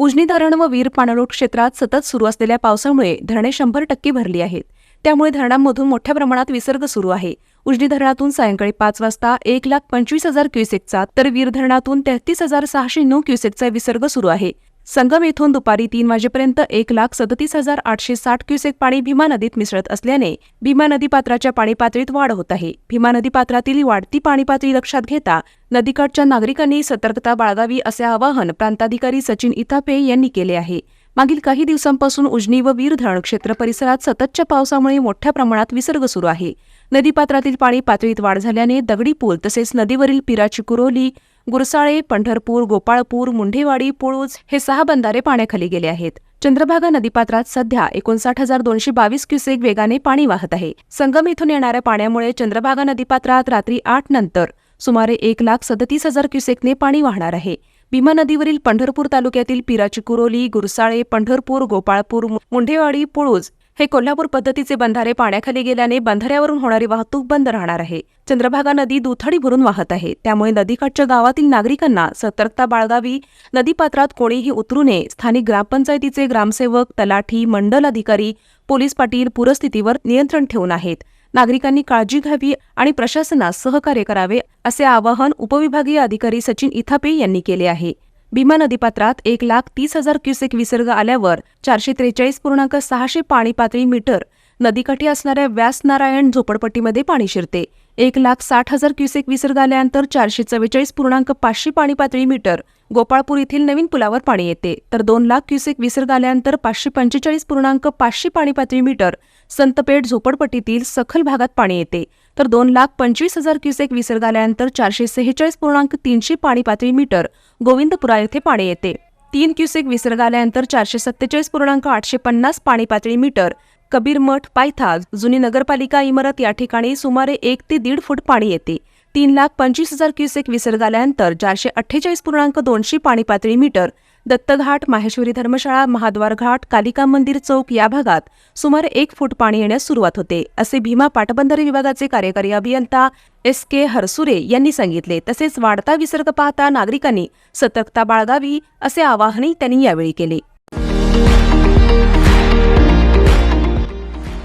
उजनी धरण व वीर पाणलोट क्षेत्रात सतत सुरू असलेल्या पावसामुळे धरणे शंभर टक्के भरली आहेत. त्यामुळे धरणांमधून मोठ्या प्रमाणात विसर्ग सुरू आहे. उजनी धरणातून सायंकाळी पाच वाजता एक लाख पंचवीस हजार क्युसेकचा तर वीर धरणातून तेहतीस हजार सहाशे नऊ क्युसेकचा विसर्ग सुरू आहे. संगम येथून दुपारी तीन वाजेपर्यंत एक लाख सदतीस हजार आठशे साठ क्युसेक पाणी भीमा नदीत मिसळत असल्याने भीमा नदी पात्राच्या पाणी पातळीत वाढ होत आहे. भीमा नदी पात्रातील वाढती पाणी पातळी लक्षात घेता नदीकाठच्या नागरिकांनी सतर्कता बाळगावी असे आवाहन प्रांताधिकारी सचिन इथापे यांनी केले आहे. मागील काही दिवसांपासून उजनी व वीर धरण क्षेत्र परिसरात सततच्या पावसामुळे मोठ्या प्रमाणात विसर्ग सुरू आहे. नदीपात्रातील पाणी पातळीत वाढ झाल्याने दगडी पूल तसेच नदीवरील पिराची कुरोली गुरसाळे पंढरपूर गोपाळपूर मुंढेवाडी पुळूज हे सहा बंधारे पाण्याखाली गेले आहेत. चंद्रभागा नदीपात्रात सध्या एकोणसाठ हजार दोनशे बावीस क्युसेक वेगाने पाणी वाहत आहे. संगम इथून येणाऱ्या पाण्यामुळे चंद्रभागा नदीपात्रात रात्री आठ नंतर सुमारे एक लाख सदतीस हजार क्युसेकने पाणी वाहणार आहे. भीमा नदीवरील पंढरपूर तालुक्यातील पिराची कुरोली गुरसाळे पंढरपूर गोपाळपूर मुंढेवाडी पुळूज हे कोल्हापूर पद्धतीचे बंधारे पाण्याखाली गेल्याने बंधाऱ्यावरून होणारी वाहतूक बंद राहणार आहे. चंद्रभागा नदी दुथडी भरून वाहत आहे. त्यामुळे नदीकाठच्या गावातील नागरिकांना सतर्कता बाळगावी नदीपात्रात कोणीही उतरू नये. स्थानिक ग्रामपंचायतीचे ग्रामसेवक तलाठी मंडल अधिकारी पोलीस पाटील पूरस्थितीवर नियंत्रण ठेवून आहेत. नागरिकांनी काळजी घ्यावी आणि प्रशासनास सहकार्य करावे असे आवाहन उपविभागीय अधिकारी सचिन इथापे यांनी केले आहे. भीमा नदीपात्रात एक लाख तीस हजार क्युसेक विसर्ग आल्यावर चारशे त्रेचाळीस पूर्णांक सहाशे पाणी पातळी मीटर नदीकाठी असणाऱ्या व्यास नारायण झोपडपट्टीमध्ये पाणी शिरते. एक लाख साठ हजार क्युसेक विसर्ग आल्यानंतर चारशे चव्वेचाळीस पूर्णांक पाचशे पाणी पातळी मीटर गोपाळपूर येथील नवीन पुलावर पाणी येते. तर दोन लाख क्युसेक विसर्ग आल्यानंतर पाचशे पंचेचाळीस पूर्णांक पाचशे पाणी पातळी मीटर संतपेठ झोपडपट्टीतील सखल भागात पाणी येते. तर दोन लाख पंचवीस हजार क्युसेक विसर्ग आल्यानंतर चारशे सेहेचाळीस पूर्णांक तीनशे पाणी पातळी मीटर गोविंदपुरा येथे पाणी येते. तीन क्युसेक विसर्ग आल्यानंतर चारशे सत्तेचाळीस पूर्णांक आठशे पन्नास पाणी पातळी मीटर कबीर मठ पायथा जुनी नगरपालिका इमारत या ठिकाणी सुमारे एक ते दीड फूट पाणी येते. तीन लाख पंचवीस हजार क्युसेक विसर्ग आल्यानंतर चारशे अठ्ठेचाळीस पूर्णांक दोनशे पाणी पातळी मीटर दत्तघाट माहेश्वरी धर्मशाळा महाद्वार घाट कालिका मंदिर चौक या भागात सुमारे एक फूट पाणी येण्यास सुरुवात होते असे भीमा पाटबंधारे विभागाचे कार्यकारी अभियंता एस के हरसुरे यांनी सांगितले. तसेच वाढता विसर्ग पाहता नागरिकांनी सतर्कता बाळगावी असे आवाहनही त्यांनी यावेळी केले.